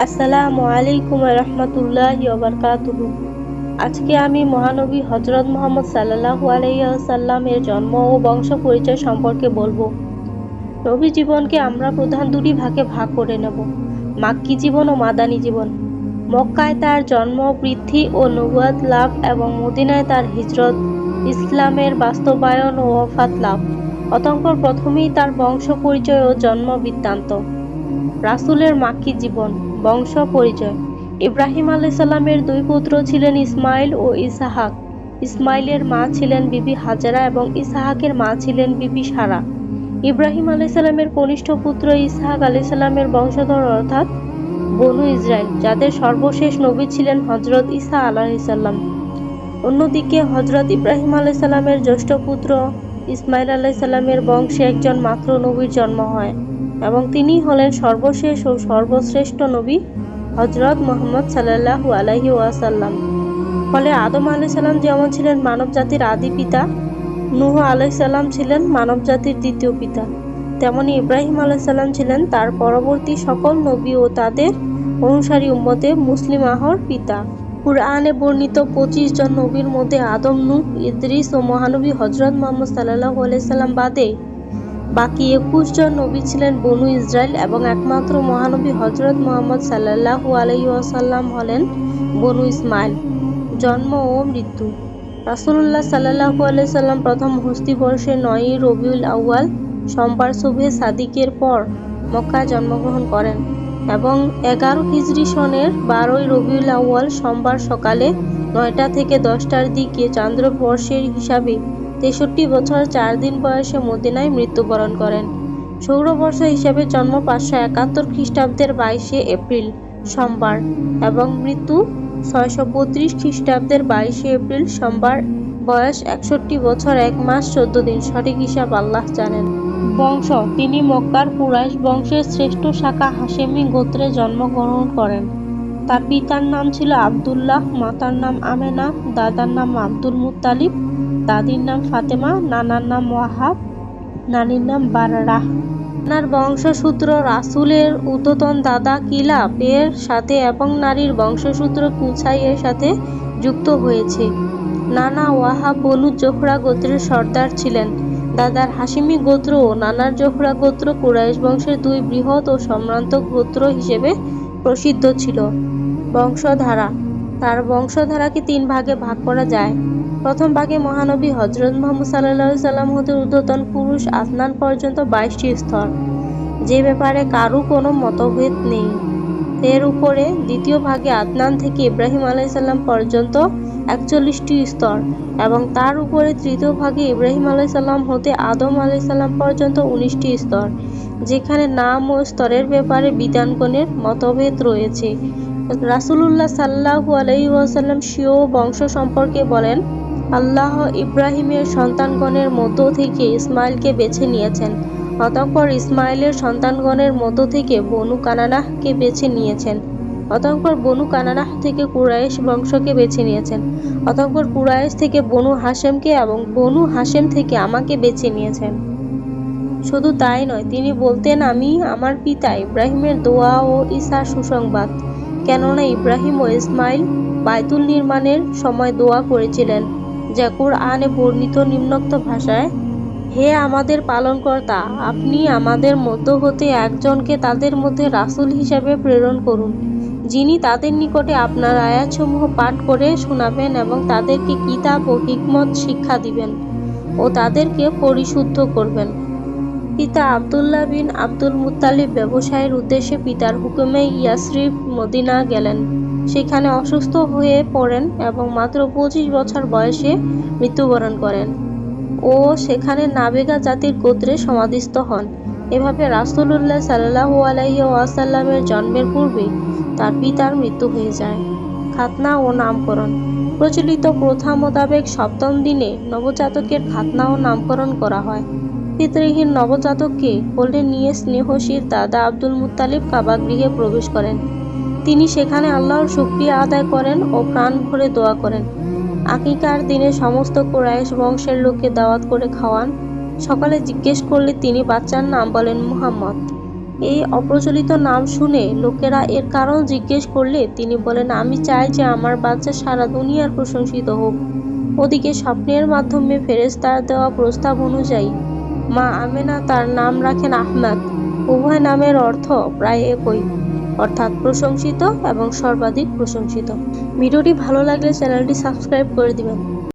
আসসালামু আলাইকুম রহমতুল্লাহ বারকাতুহু। আজকে আমি মহানবী হজরত মোহাম্মদ সাল্লাহু আলাইসাল্লামের জন্ম ও বংশ পরিচয় সম্পর্কে বলব। নবী জীবনকে আমরা প্রধান দুটি ভাগে ভাগ করে নেব, মাক্কি জীবন ও মাদানী জীবন। মক্কায় তার জন্ম, বৃদ্ধি ও নবুয়াত লাভ এবং মদিনায় তার হিজরত, ইসলামের বাস্তবায়ন ও ওফাত লাভ। অতঙ্কর প্রথমেই তার বংশ পরিচয় ও জন্ম বৃত্তান্ত। রাসূলের মাক্কি জীবন। বংশ পরিচয় ইব্রাহিম আলাইসাল্লামের দুই পুত্র ছিলেন ইসমাইল ও ইসাহাক। ইসমাইলের মা ছিলেন বিবি হাজারা এবং ইসাহাকের মা ছিলেন বিবি সারা। ইব্রাহিম আলাইসাল্লামের কনিষ্ঠ পুত্র ইসাহাক আলাইসাল্লামের বংশধর অর্থাৎ বনু ইসরায়েল যাদের সর্বশেষ নবী ছিলেন হজরত ইসা আলাহিসাল্লাম অন্যদিকে হজরত ইব্রাহিম আলাইসাল্লামের জ্যেষ্ঠ পুত্র ইসমাইল আলাইসাল্লামের বংশে একজন মাত্র নবীর জন্ম হয়। এবং তিনি হলেন সর্বশেষ ও সর্বশ্রেষ্ঠ নবী হজরত মোহাম্মদ সাল্লাহু আলাহি ওয়াসাল্লাম। ফলে আদম আলাইসাল্লাম যেমন ছিলেন মানব জাতির আদি পিতা, নুহ আলাইসাল্লাম ছিলেন মানব জাতির দ্বিতীয় পিতা। তেমনি ইব্রাহিম আলাইসাল্লাম ছিলেন তার পরবর্তী সকল নবী ও তাদের অনুসারী উম্মতে মুসলিম আহর পিতা। কুরআনে বর্ণিত পঁচিশ জন নবীর মধ্যে আদম, নূহ, ইদ্রিস ও মহানবী হজরত মোহাম্মদ সাল্লাহ আলাইসাল্লাম বাদে বাকি একুশ জন নবী ছিলেন বনু ইসরায়েল এবং একমাত্র মহানবী হজরত মোহাম্মদ সাল্লাহু আলাই ওয়াসাল্লাম হলেন বনু ইসমাইল। জন্ম ও মৃত্যু। রাসুল্লাহ সাল্লাহু আলাইসাল্লাম প্রথম হস্তি বর্ষে নয়ই রবিউল আউয়াল সোমবার শুভে সাদিকের পর মক্কায় জন্মগ্রহণ করেন এবং এগারো হিজরি সনের বারোই রবিউল আউয়াল সোমবার সকালে নয়টা থেকে দশটার দিকে চান্দ্রবর্ষের হিসাবে তেষট্টি বছর চার দিন বয়সে মদিনায় মৃত্যুবরণ করেন। সৌরবর্ষ হিসাবে জন্ম পাঁচশো একাত্তর খ্রিস্টাব্দের বাইশে এপ্রিল, সোমবার, এবং মৃত্যু ছয়শো বত্রিশ খ্রিস্টাব্দের বাইশে এপ্রিল, সোমবার। বয়স একষট্টি বছর এক মাস চোদ্দ দিন, সঠিক হিসাব আল্লাহ জানেন। বংশ, তিনি মক্কার কুরাইশ বংশের শ্রেষ্ঠ শাখা হাশেমি গোত্রে জন্মগ্রহণ করেন। তার পিতার নাম ছিল আবদুল্লাহ, মাতার নাম আমেনা, দাদার নাম আব্দুল মুত্তালিব, দাদির নাম ফাতেমা, নানার নাম ওয়াহাব, নানির নাম বারারাহ নানার বংশসূত্র রাসূলের উততন দাদা কিলাব এর সাথে এবং নারীর বংশসূত্র কুছাই এর সাথে যুক্ত হয়েছে। নানা ওয়াহাব বনু জোহরা গোত্রের সর্দার ছিলেন। দাদার হাসিমি গোত্র ও নানার জোহরা গোত্র কুরাইশ বংশের দুই বৃহৎ ও সম্ভ্রান্ত গোত্র হিসেবে প্রসিদ্ধ ছিল। বংশধারা। তার বংশধারাকে তিন ভাগে ভাগ করা যায়। প্রথম ভাগে মহানবী হজরত মোহাম্মদ সাল্লাহ সাল্লাম হতে ঊর্ধ্বতন পুরুষ আসনান পর্যন্ত বাইশটি স্তর। যে ব্যাপারে কারও কোনো মতভেদ নেই। এর উপরে দ্বিতীয় ভাগে আদনান থেকে ইব্রাহিম আলাইসাল্লাম পর্যন্ত একচল্লিশটি স্তর এবং তার উপরে তৃতীয় ভাগে ইব্রাহিম আলাইসাল্লাম হতে আদম আলাইসাল্লাম পর্যন্ত উনিশটি স্তর। যেখানে নাম ও স্তরের ব্যাপারে বিধানগণের মতভেদ রয়েছে। রাসুলুল্লাহ সাল্লাহু আলহি ওয়াসাল্লাম স্বীয় বংশ সম্পর্কে বলেন, আল্লাহ ইব্রাহিমের সন্তানগণের মধ্য থেকে ইসমাইলকে বেছে নিয়েছেন, অতঃপর ইসমাইলের সন্তানগণের মধ্য থেকে বনু কানানাহকে বেছে নিয়েছেন, অতঃপর বনু কানানাহ থেকে কুরাইশ বংশকে বেছে নিয়েছেন, অতঃপর কুরাইশ থেকে বনু হাসেমকে এবং বনু হাসেম থেকে আমাকে বেছে নিয়েছেন। শুধু তাই নয়, তিনি বলতেন, আমি আমার পিতা ইব্রাহিমের দোয়া ও ঈশার সুসংবাদ। কেননা ইব্রাহিম ও ইসমাইল বাইতুল নির্মাণের সময় দোয়া করেছিলেন, যা কুরআনে বর্ণিত নিম্নোক্ত ভাষায়, হে আমাদের পালনকর্তা, আপনি আমাদের মধ্য হতে একজনকে তাদের মধ্যে রাসুল হিসাবে প্রেরণ করুন, যিনি তাদের নিকটে আপনার আয়াতসমূহ পাঠ করে শোনাবেন এবং তাদেরকে কিতাব ও হিকমত শিক্ষা দিবেন ও তাদেরকে পরিশুদ্ধ করবেন। পিতা আবদুল্লাহ বিন আব্দুল মুত্তালিব ব্যবসায়ের উদ্দেশ্যে পিতার হুকুমে ইয়াসরিফ মদিনা গেলেন। সেখানে অসুস্থ হয়ে পড়েন এবং মাত্র পঁচিশ বছর বয়সে মৃত্যুবরণ করেন ও সেখানে নাবেগা জাতির গোত্রে সমাধিস্থ হন। এভাবে রাসুলুল্লাহ সাল্লাহু আলাইহি ওয়াসাল্লামের জন্মের পূর্বে তার পিতার মৃত্যু হয়ে যায়। খাতনা ও নামকরণ। প্রচলিত প্রথা মোতাবেক সপ্তম দিনে নবজাতকের খাতনা ও নামকরণ করা হয়। পিতৃহীন নবজাতককে কোলে নিয়ে স্নেহশীল দাদা আব্দুল মুত্তালিব কাবা গৃহে প্রবেশ করেন। তিনি সেখানে আল্লাহর শুকরিয়া আদায় করেন ও প্রাণ ভরে দোয়া করেন। আকিকার দিনে সমস্ত কোরাইশ বংশের লোককে দাওয়াত করে খাওয়ান। সকালে জিজ্ঞেস করলে তিনি বাচ্চার নাম বলেন মুহাম্মদ। এই অপ্রচলিত নাম শুনে লোকেরা এর কারণ জিজ্ঞেস করলে তিনি বলেন, আমি চাই যে আমার বাচ্চা সারা দুনিয়ার প্রশংসিত হোক। ওদিকে স্বপ্নের মাধ্যমে ফেরেস্তার দেওয়া প্রস্তাব অনুযায়ী মা আমেনা তার নাম রাখেন আহমাদ। উভয় নামের অর্থ প্রায় একই, অর্থাৎ প্রশংসিত এবং সর্বাধিক প্রশংসিত। ভিডিওটি ভালো লাগলে চ্যানেলটি সাবস্ক্রাইব করে দিবেন।